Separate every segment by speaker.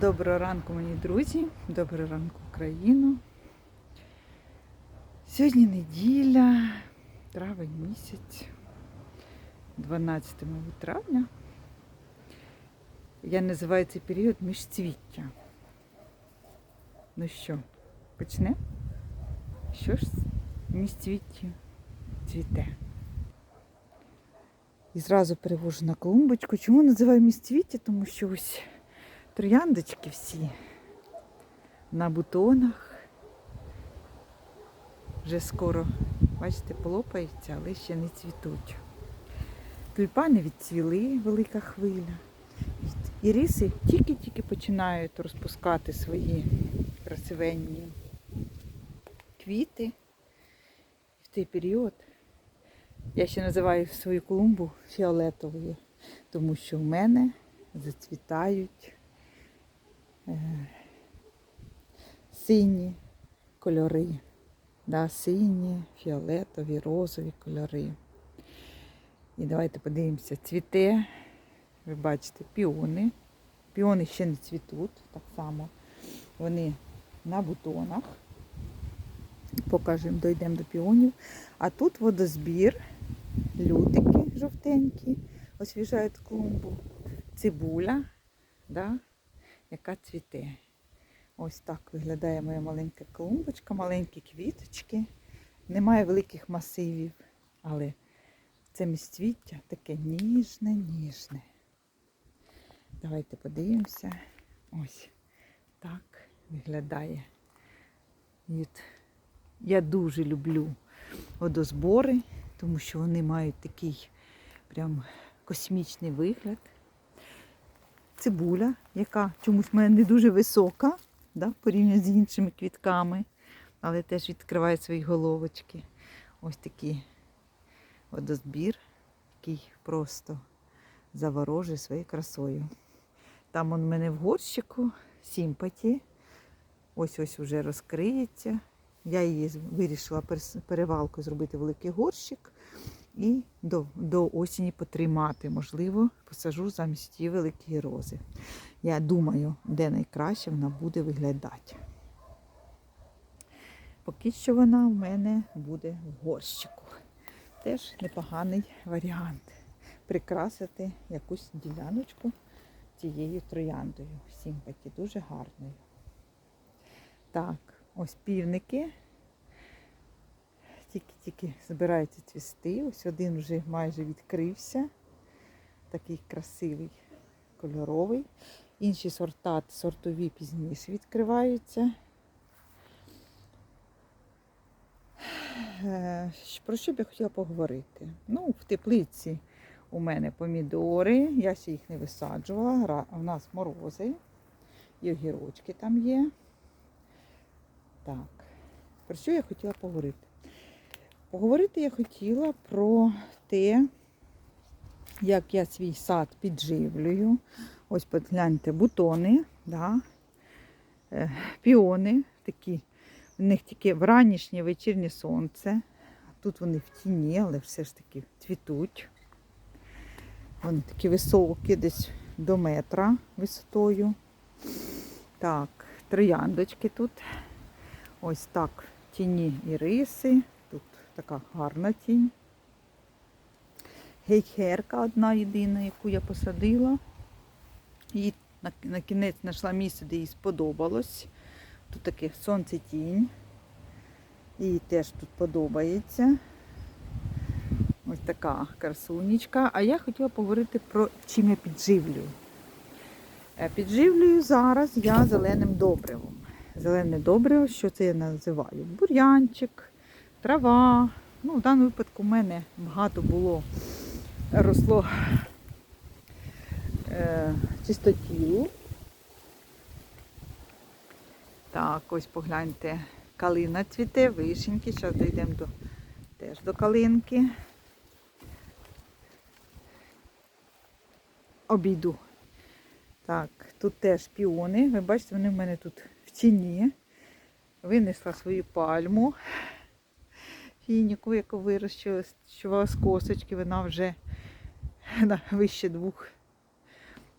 Speaker 1: Доброго ранку, мої друзі, доброго ранку, Україну. Сьогодні неділя, травень місяць, 12 травня. Я називаю цей період міжцвіття. Ну що, почне? Що ж в міжцвітті цвіте? І зразу перевожу на клумбочку. Чому називаю міжцвіття? Тому що ось Трояндочки всі на бутонах. Вже скоро, бачите, полопаються, але ще не цвітуть. Тюльпани відцвіли, велика хвиля. І риси тільки-тільки починають розпускати свої красивенні квіти. В той період я ще називаю свою клумбу фіолетовою, тому що в мене зацвітають сині кольори. Да, сині, фіолетові, розові кольори. І давайте подивимося, цвіте, ви бачите, піони. Піони ще не цвітуть, так само. Вони на бутонах. Покажемо, дійдемо до піонів. А тут водозбір, лютики жовтенькі, освіжають клумбу, цибуля, да, яка цвіте. Ось так виглядає моя маленька клумбочка, маленькі квіточки. Немає великих масивів, але це місцвіття таке ніжне, ніжне. Давайте подивимося. Ось так виглядає. Я дуже люблю водозбори, тому що вони мають такий прям космічний вигляд. Цибуля, яка чомусь в не дуже висока, да, порівняно з іншими квітками, але теж відкриває свої головочки. Ось такий водозбір, який просто заворожує своєю красою. Там он в мене в горщику сімпаті. Ось ось вже розкриється. Я її вирішила перевалкою зробити великий горщик і до, до осені потримати. Можливо, посажу замість ті великі рози. Я думаю, де найкраще вона буде виглядати. Поки що вона в мене буде в горщику. Теж непоганий варіант. Прикрасити якусь діляночку цією трояндою. Сімпаті, дуже гарною. Так, ось півники. Тільки-тільки збираються цвісти. Ось один вже майже відкрився. Такий красивий, кольоровий. Інші сорта, сортові пізніше відкриваються. Е, Про що б я хотіла поговорити? Ну, в теплиці у мене помідори, я ще їх не висаджувала. У нас морози, і огірочки там є. Так, про що я хотіла поговорити? Поговорити я хотіла про те, як я свій сад підживлюю. Ось погляньте, бутони, да, е, піони такі. В них тільки вранішнє вечірнє сонце. Тут вони в тіні, але все ж таки цвітуть. Вони такі високі, десь до метра висотою. Так, трояндочки тут. Ось так тіні і риси. Така гарна тінь. Гейхерка одна єдина, яку я посадила. І на, кінець знайшла місце, де їй сподобалось. Тут таке сонце тінь. Їй теж тут подобається. Ось така красунечка. А я хотіла поговорити про чим я підживлюю. Е, Підживлюю зараз я зеленим добривом. Зелене добриво, що це я називаю? Бур'янчик, трава. Ну, в даному випадку в мене багато було росло е, чистотілу. Так, ось погляньте, калина цвіте, вишеньки. Зараз дійдемо до, теж до калинки. Обійду. Так, тут теж піони. Ви бачите, вони в мене тут в тіні. Винесла свою пальму. Фініку, яку вирощила з косочки, вона вже на вище двох.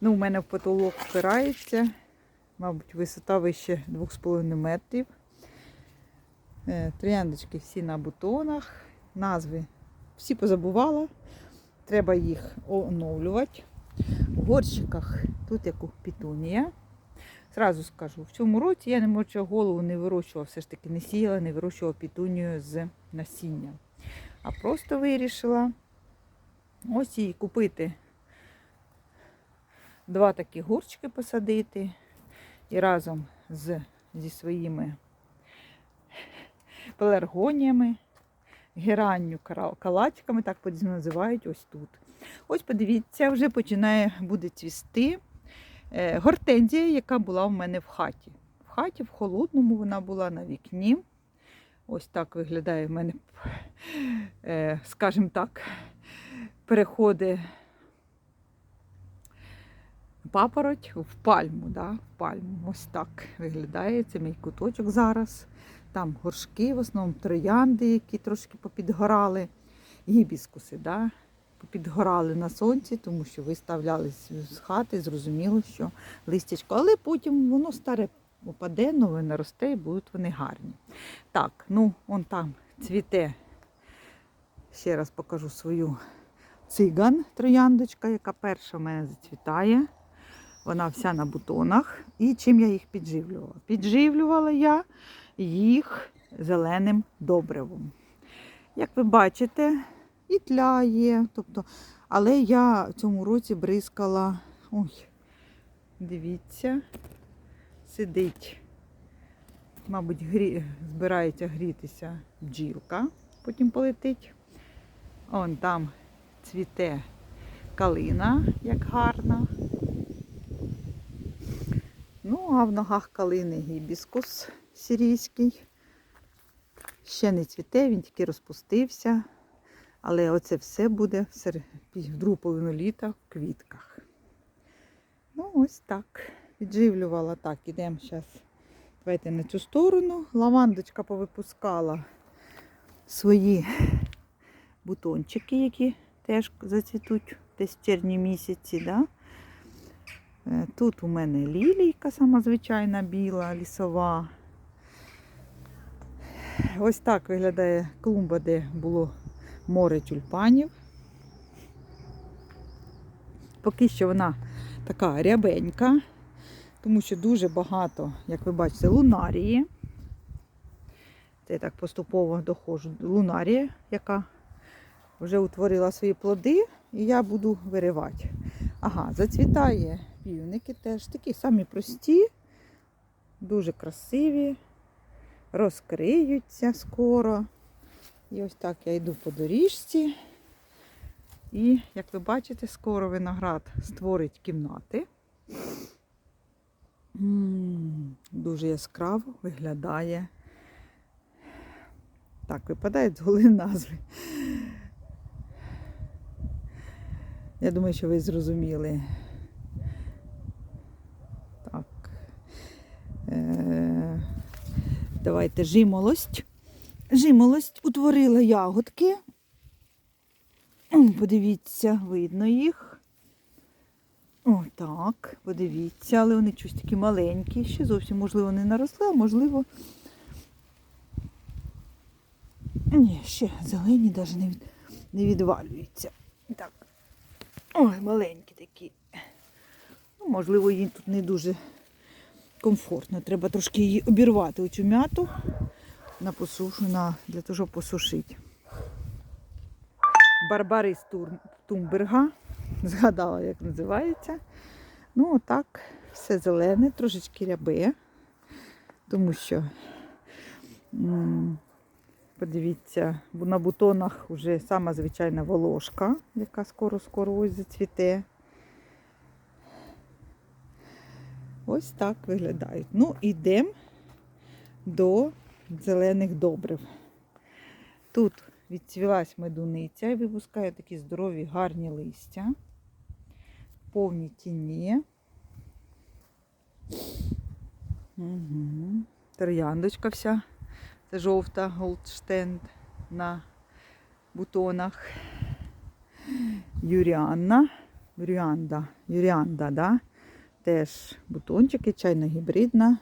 Speaker 1: Ну, у мене в потолок впирається. мабуть, висота вище 2,5 метрів. Е, Трояндочки всі на бутонах. Назви всі позабувала. Треба їх оновлювати. В горщиках тут як у пітунія. Зразу скажу, в цьому році я не мочу голову не вирощувала, все ж таки не сіяла, не вирощувала пітунію з насіння. А просто вирішила ось її купити. Два такі горщики посадити і разом з, зі своїми пеларгоніями, геранню, калачиками, так називають ось тут. Ось подивіться, вже починає буде цвісти гортензія, яка була в мене в хаті. В хаті, в холодному вона була на вікні. Ось так виглядає в мене, е, скажімо так, переходи папороть в пальму. Да? В пальму. Ось так виглядає. Це мій куточок зараз. Там горшки, в основному троянди, які трошки попідгорали, гібіскуси, да? Попідгорали на сонці, тому що виставлялись з хати, зрозуміло, що листячко. Але потім воно старе опаде, нове наросте і будуть вони гарні. Так, ну он там цвіте. Ще раз покажу свою циган трояндочка, яка перша в мене зацвітає. Вона вся на бутонах. І чим я їх підживлювала? Підживлювала я їх зеленим добривом. Як ви бачите, і тля є. Тобто, але я в цьому році бризкала. Ой, дивіться, сидить, мабуть, грі... збирається грітися бджілка, потім полетить. Он там цвіте калина, як гарна. Ну, а в ногах калини гібіскус сирійський. Ще не цвіте, він тільки розпустився. Але оце все буде в другу половину літа в квітках. Ну, ось так. Підживлювала так. Ідемо зараз. Давайте на цю сторону. Лавандочка повипускала свої бутончики, які теж зацвітуть десь в червні місяці. Да? Е, Тут у мене лілійка, сама звичайна біла, лісова. Ось так виглядає клумба, де було море тюльпанів. Поки що вона така рябенька, тому що дуже багато, як ви бачите, лунарії. Це я так поступово доходжу до лунарії, яка вже утворила свої плоди, і я буду виривати. Ага, зацвітає півники теж такі самі прості, дуже красиві, розкриються скоро. І ось так я йду по доріжці. І, як ви бачите, скоро виноград створить кімнати. Дуже яскраво виглядає. Так, випадають з голови назви. Я думаю, що ви зрозуміли. Так. Е, давайте жимолость. Жимолость утворила ягодки. Подивіться, видно їх. О, так, подивіться, але вони щось такі маленькі. Ще зовсім, можливо, не наросли, а можливо. Ні, ще зелені навіть не, від... не відвалюються. Так. Ой, маленькі такі. Ну, можливо, їй тут не дуже комфортно. Треба трошки її обірвати, оцю м'яту на посушу, на, для того, щоб посушити. Барбарис Тумберга. Згадала, як називається. Ну, отак, все зелене, трошечки рябе, тому що, подивіться, на бутонах вже сама звичайна волошка, яка скоро-скоро ось зацвіте. Ось так виглядають. Ну, йдемо до зелених добрив. Тут відцвілась медуниця і випускає такі здорові, гарні листя. Повні тіні. Угу. Трояндочка вся. Це жовта голдштенд на бутонах. Юріанна. Юріанда. Юріанда, да? теж бутончики, чайно-гібридна.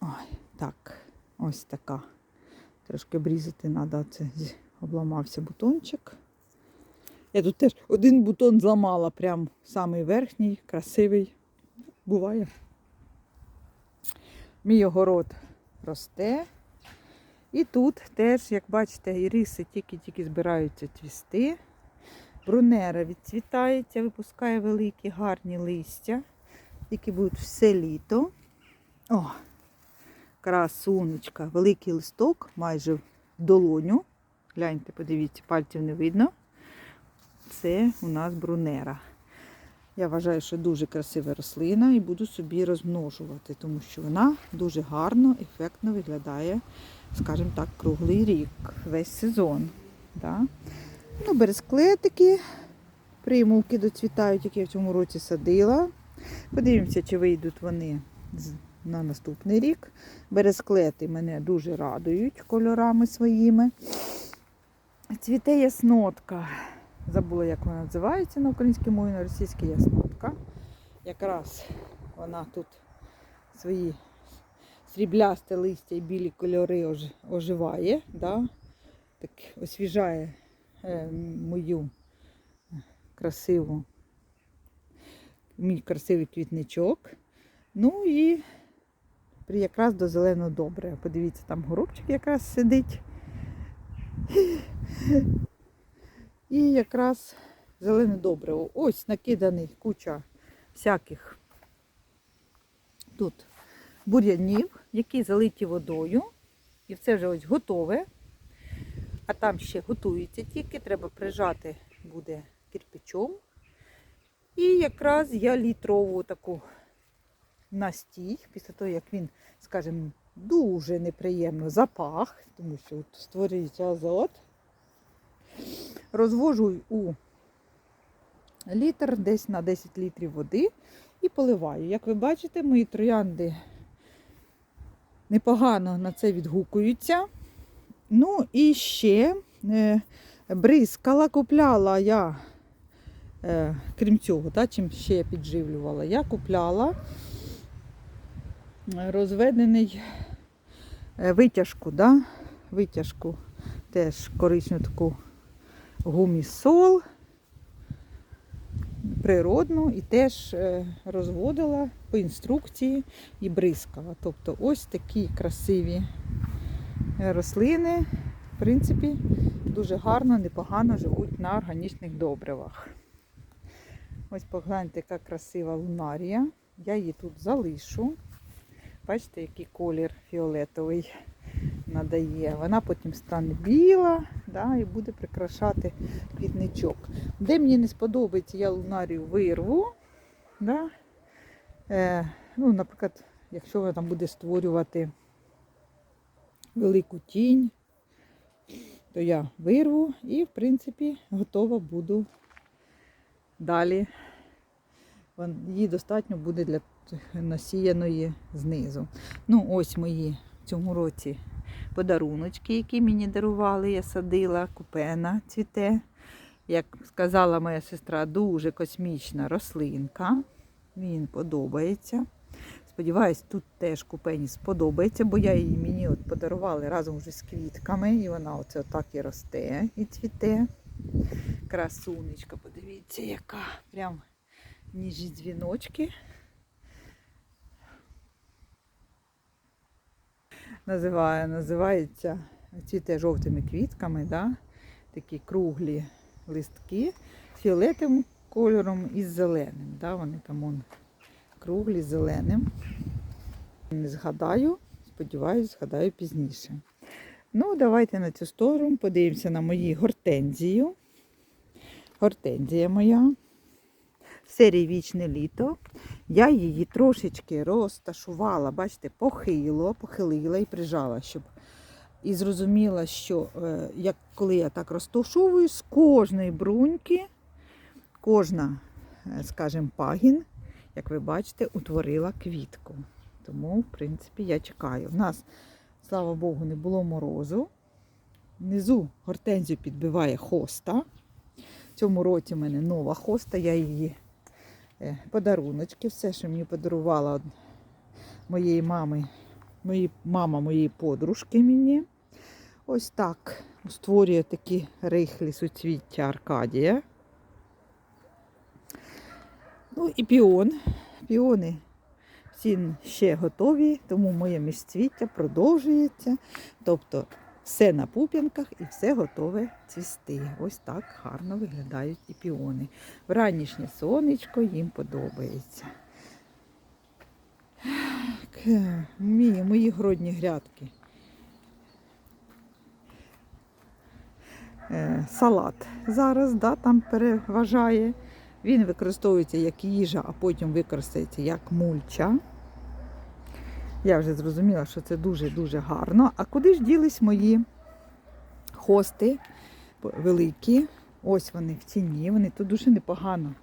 Speaker 1: Ой, так, ось така. Трошки обрізати треба, це обламався бутончик. Я тут теж один бутон зламала, прям самий верхній, красивий. Буває. Мій огород росте. І тут теж, як бачите, іриси тільки-тільки збираються цвісти. Брунера відцвітається, випускає великі гарні листя, які будуть все літо. О, красунечка, великий листок, майже в долоню. Гляньте, подивіться, пальців не видно. Це у нас брунера. Я вважаю, що дуже красива рослина і буду собі розмножувати, тому що вона дуже гарно, ефектно виглядає, скажімо так, круглий рік, весь сезон. Да? Ну, бересклетики, примулки доцвітають, які я в цьому році садила. Подивимося, чи вийдуть вони з- на наступний рік. Бересклети мене дуже радують кольорами своїми. Цвіте яснотка. Забула, як вона називається на українській мові, на російській яснотка. Якраз вона тут свої сріблясте листя і білі кольори оживає, да? так освіжає е, мою красиву, мій красивий квітничок. Ну і якраз до зеленого добре. Подивіться, там горобчик якраз сидить. І якраз зелене добриво. Ось накиданий куча всяких тут бур'янів, які залиті водою. І все вже ось готове. А там ще готується тільки, треба прижати буде кирпичом. І якраз я літрову таку настій, після того, як він, скажімо, дуже неприємно запах, тому що от створюється азот. Розвожу у літр десь на 10 літрів води і поливаю. Як ви бачите, мої троянди непогано на це відгукуються. Ну і ще е, бризкала, купляла я, е, крім цього, та, чим ще я підживлювала, я купляла розведений е, витяжку, да? витяжку теж коричневу таку гумісол природну і теж е, розводила по інструкції і бризкала. Тобто ось такі красиві е, рослини, в принципі, дуже гарно, непогано живуть на органічних добривах. Ось погляньте, яка красива лунарія. Я її тут залишу. Бачите, який колір фіолетовий надає. Вона потім стане біла да, і буде прикрашати квітничок. Де мені не сподобається, я лунарію вирву. Да? Е, ну, наприклад, якщо вона там буде створювати велику тінь, то я вирву і, в принципі, готова буду далі. Її достатньо буде для насіяної знизу. Ну, ось мої в цьому році подаруночки, які мені дарували. Я садила, купена цвіте. Як сказала моя сестра, дуже космічна рослинка. Він подобається. Сподіваюсь, тут теж купені сподобається, бо я її мені от подарували разом вже з квітками, і вона оце отак і росте і цвіте. Красунечка, подивіться, яка. Прям ніжні дзвіночки. Називає, називається цвіте жовтими квітками, да? такі круглі листки з фіолетовим кольором і з зеленим. Да? Вони там он, круглі зеленим. Не згадаю, сподіваюсь, згадаю пізніше. Ну, давайте на цю сторону подивимося на мої гортензію. Гортензія моя. Серії Вічне літо. Я її трошечки розташувала, бачите, похило, похилила і прижала, щоб і зрозуміла, що е, як коли я так розташовую, з кожної бруньки, кожна, е, скажімо, пагін, як ви бачите, утворила квітку. Тому, в принципі, я чекаю. У нас, слава Богу, не було морозу. Внизу гортензію підбиває хоста. В цьому році в мене нова хоста, я її подаруночки, все, що мені подарувала моєї мами, мої, мама моєї подружки мені. Ось так створює такі рихлі суцвіття Аркадія. Ну і піон. Піони всі ще готові, тому моє міжцвіття продовжується. Тобто все на пуп'янках і все готове цвісти. Ось так гарно виглядають і піони. Вранішнє сонечко їм подобається. Мої, мої гродні грядки. Е, Салат зараз да, там переважає. Він використовується як їжа, а потім використається як мульча. Я вже зрозуміла, що це дуже-дуже гарно. А куди ж ділись мої хости великі? Ось вони в ціні, вони тут дуже непогано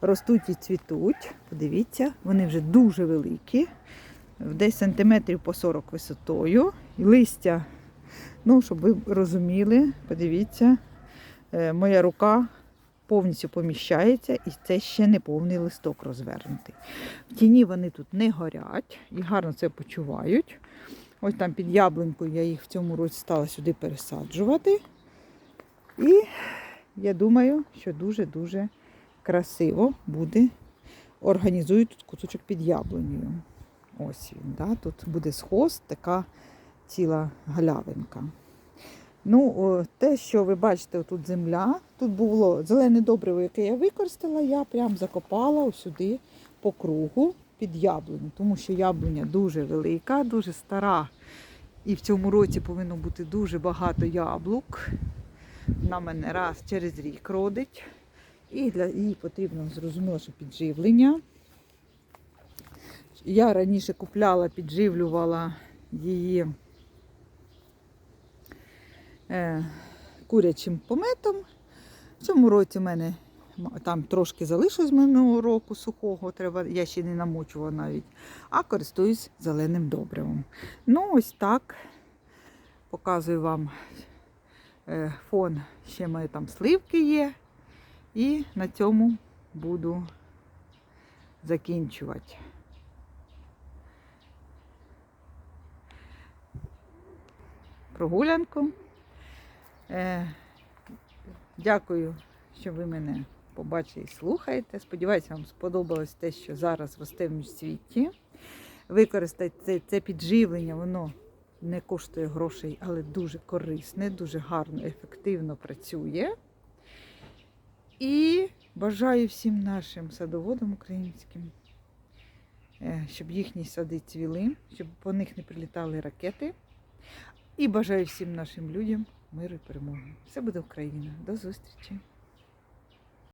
Speaker 1: ростуть і цвітуть. Подивіться, вони вже дуже великі, десь сантиметрів по 40 висотою. І листя, ну, щоб ви розуміли, подивіться, е, моя рука повністю поміщається, і це ще не повний листок розвернутий. В тіні вони тут не горять і гарно це почувають. Ось там під яблунькою я їх в цьому році стала сюди пересаджувати. І я думаю, що дуже-дуже красиво буде. Організую тут кусочок під яблунею. Ось він. Да? Тут буде схост, така ціла галявинка. Ну, те, що ви бачите, тут земля, тут було зелене добриво, яке я використала, я прям закопала сюди по кругу під яблуню, тому що яблуня дуже велика, дуже стара. І в цьому році повинно бути дуже багато яблук. Вона мене раз через рік родить. І для їй потрібно зрозуміло, що підживлення. Я раніше купляла, підживлювала її курячим пометом. В цьому році в мене там трошки залишилось минулого року сухого, треба, я ще не намочувала навіть, а користуюсь зеленим добривом. Ну, ось так показую вам е, фон. Ще мої там сливки є. І на цьому буду закінчувати. Прогулянку. Е, дякую, що ви мене побачили і слухаєте. Сподіваюся, вам сподобалось те, що зараз росте в міжсвіті. Використайте це, це підживлення, воно не коштує грошей, але дуже корисне, дуже гарно, ефективно працює. І бажаю всім нашим садоводам українським, е, щоб їхні сади цвіли, щоб по них не прилітали ракети. І бажаю всім нашим людям миру і перемоги. Все буде Україна. До зустрічі!